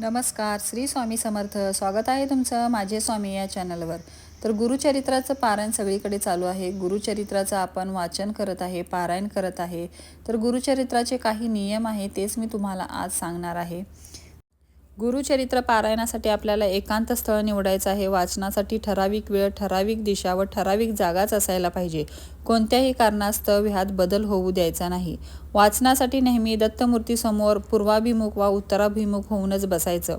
नमस्कार श्री स्वामी समर्थ. स्वागत आहे तुमचं माझे स्वामी या चॅनलवर. तर गुरुचरित्राचं पारायण सगळीकडे चालू आहे. गुरुचरित्राचं आपण वाचन करत आहे पारायण करत आहे. तर गुरुचरित्राचे काही नियम आहे तेच मी तुम्हाला आज सांगणार आहे. गुरुचरित्र पारायणासाठी आपल्याला एकांत स्थळ निवडायचं आहे. वाचनासाठी ठराविक वेळ ठराविक दिशा व ठराविक जागाच असायला पाहिजे. कोणत्याही कारणास्तव ह्यात बदल होऊ द्यायचा नाही. वाचनासाठी नेहमी दत्तमूर्तीसमोर पूर्वाभिमुख वा उत्तराभिमुख होऊनच बसायचं.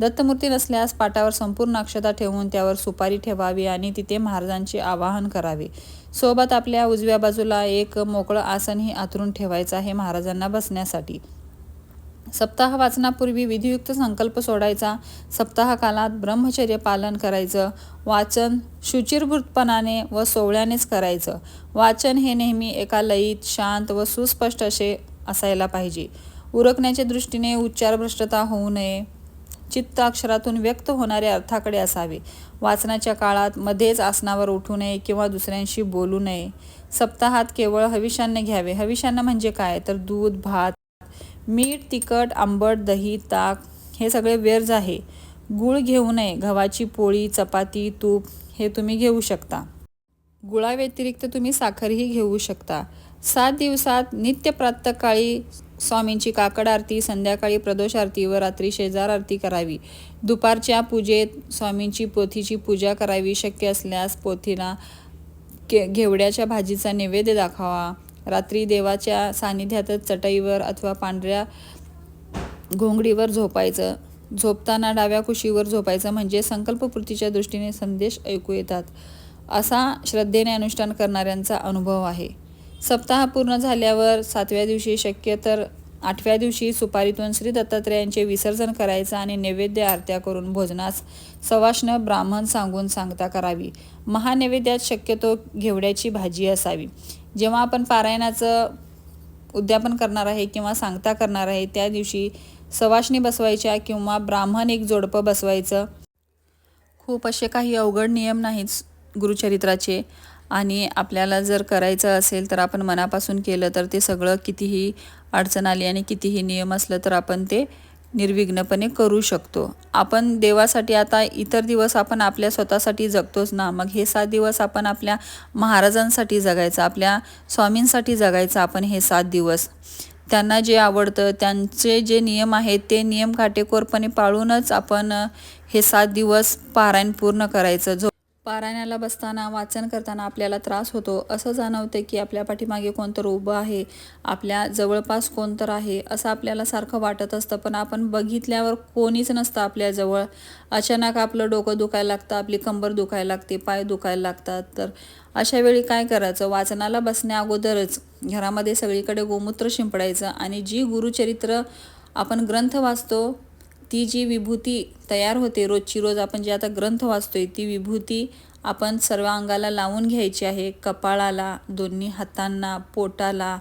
दत्तमूर्ती नसल्यास पाटावर संपूर्ण अक्षता ठेवून त्यावर सुपारी ठेवावी आणि तिथे महाराजांचे आवाहन करावे. सोबत आपल्या उजव्या बाजूला एक मोकळं आसनही आतरून ठेवायचं आहे महाराजांना बसण्यासाठी. सप्ताह वाचनापूर्वी विधियुक्त संकल्प सोडायचा. सप्ताह कालात ब्रह्मचर्य पालन करायचं. वाचन शुचिरभूतपणाने व सोहळ्यानेच करायचं. वाचन हे नेहमी एका लयीत शांत व सुस्पष्ट असे असायला पाहिजे. उरकण्याच्या दृष्टीने उच्चारभ्रष्टता होऊ नये. चित्त अक्षरातून व्यक्त होणाऱ्या अर्थाकडे असावे. वाचनाच्या काळात मध्येच आसनावर उठू नये किंवा दुसऱ्यांशी बोलू नये. सप्ताहात केवळ हविषान्न घ्यावे. हविषान्न म्हणजे काय? तर दूध भात मीठ तिखट आंबट दही ताक हे सगळे व्यर्ज आहे. गूळ घेऊ नये. गव्हाची पोळी चपाती तूप हे तुम्ही घेऊ शकता. गुळाव्यतिरिक्त तुम्ही साखरही घेऊ शकता. सात दिवसात नित्य प्रातकाळी स्वामींची काकड आरती संध्याकाळी प्रदोष आरती व रात्री शेजार आरती करावी. दुपारच्या पूजेत स्वामींची पोथीची पूजा करावी. शक्य असल्यास पोथीला के घेवड्याच्या भाजीचा नैवेद्य दाखवा. रात्री देवाच्या सानिध्यातच चटईवर अथवा पांढऱ्या घोंगडीवर झोपायचं. झोपताना डाव्या कुशीवर झोपायचं म्हणजे संकल्पपूर्तीच्या दृष्टीने संदेश ऐकू येतात. असा श्रद्धेने अनुष्ठान करणाऱ्यांचा अनुभव आहे. सप्ताह पूर्ण झाल्यावर सातव्या दिवशी शक्य तर आठव्या दिवशी सुपारीतून श्री दत्तात्रेयांचे विसर्जन करायचं आणि नैवेद्य आरत्या करून भोजनास सवाष्ण ब्राह्मण सांगून सांगता करावी. महानैवेद्यात शक्यतो घेवड्याची भाजी असावी. जेव्हा आपण पारायणाचं उद्यापन करणार आहे किंवा सांगता करणार आहे त्या दिवशी सवाष्णी बसवायच्या किंवा ब्राह्मण एक जोडपं बसवायचं. खूप असे काही अवघड नियम नाहीत गुरुचरित्राचे. आणि आपल्याला जर करायचं असेल तर आपण मनापासून केलं तर ते सगळं कितीही अडचण आली आणि कितीही नियम असलं तर आपण ते निर्विघ्नपणे करू शकतो. आपण देवासाठी आता इतर दिवस आपण आपल्या स्वतःसाठी जगतोच ना. मग हे सात दिवस आपण आपल्या महाराजांसाठी जगायचं आपल्या स्वामींसाठी जगायचं आपण हे सात दिवस. त्यांना जे आवडतं त्यांचे जे नियम आहेत ते नियम काटेकोरपणे पाळूनच आपण हे सात दिवस पारायण पूर्ण करायचं. जो पारायणाला बसताना वाचन करताना आपल्याला त्रास होतो. असं जाणवते की आपल्या पाठीमागे कोणतर उभं आहे आपल्या जवळपास कोणतर आहे असं आपल्याला सारखं वाटत असतं. पण आपण बघितल्यावर कोणीच नसतं आपल्याजवळ अचानक आपलं डोकं दुखायला लागतं आपली कंबर दुखायला लागते पाय दुखायला लागतात. तर अशा वेळी काय करायचं? वाचनाला बसण्या अगोदरच घरामध्ये सगळीकडे गोमूत्र शिंपडायचं आणि जी गुरुचरित्र आपण ग्रंथ वाचतो ती जी विभूती तयार होते रोजची रोज आपण जे आता ग्रंथ वाचतोय ती विभूती आपण सर्व अंगाला लावून घ्यायची आहे. कपाळाला दोन्ही हातांना पोटाला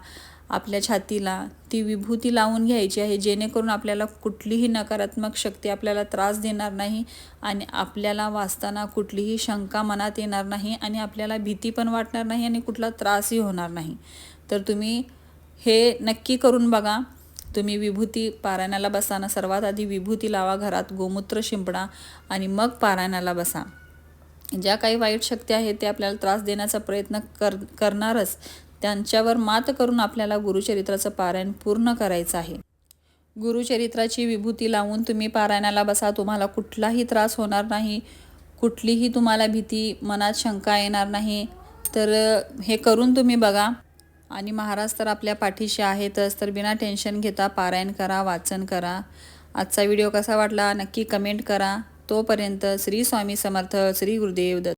आपल्या छातीला ती विभूती लावून घ्यायची आहे. जेणेकरून आपल्याला कुठलीही नकारात्मक शक्ती आपल्याला त्रास देणार नाही आणि आपल्याला वाचताना कुठलीही शंका मनात येणार नाही आणि आपल्याला भीती पण वाटणार नाही आणि कुठला त्रासही होणार नाही. तर तुम्ही हे नक्की करून बघा. तुम्ही विभूती पारायणाला बसताना सर्वात आधी विभूती लावा घरात गोमूत्र शिंपडा आणि मग पारायणाला बसा. ज्या काही वाईट शक्ती आहेत ते आपल्याला त्रास देण्याचा प्रयत्न कर करणारच. त्यांच्यावर मात करून आपल्याला गुरुचरित्राचं पारायण पूर्ण करायचं आहे. गुरुचरित्राची विभूती लावून तुम्ही पारायणाला बसा. तुम्हाला कुठलाही त्रास होणार नाही. कुठलीही तुम्हाला भीती मनात शंका येणार नाही. तर हे करून तुम्ही बघा. आणि महाराज तर आपल्या पाठीशी आहेतच तर बिना टेन्शन घेता पारायण करा वाचन करा. आजचा व्हिडिओ कसा वाटला नक्की कमेंट करा. तोपर्यंत श्री स्वामी समर्थ श्री गुरुदेव दत्त.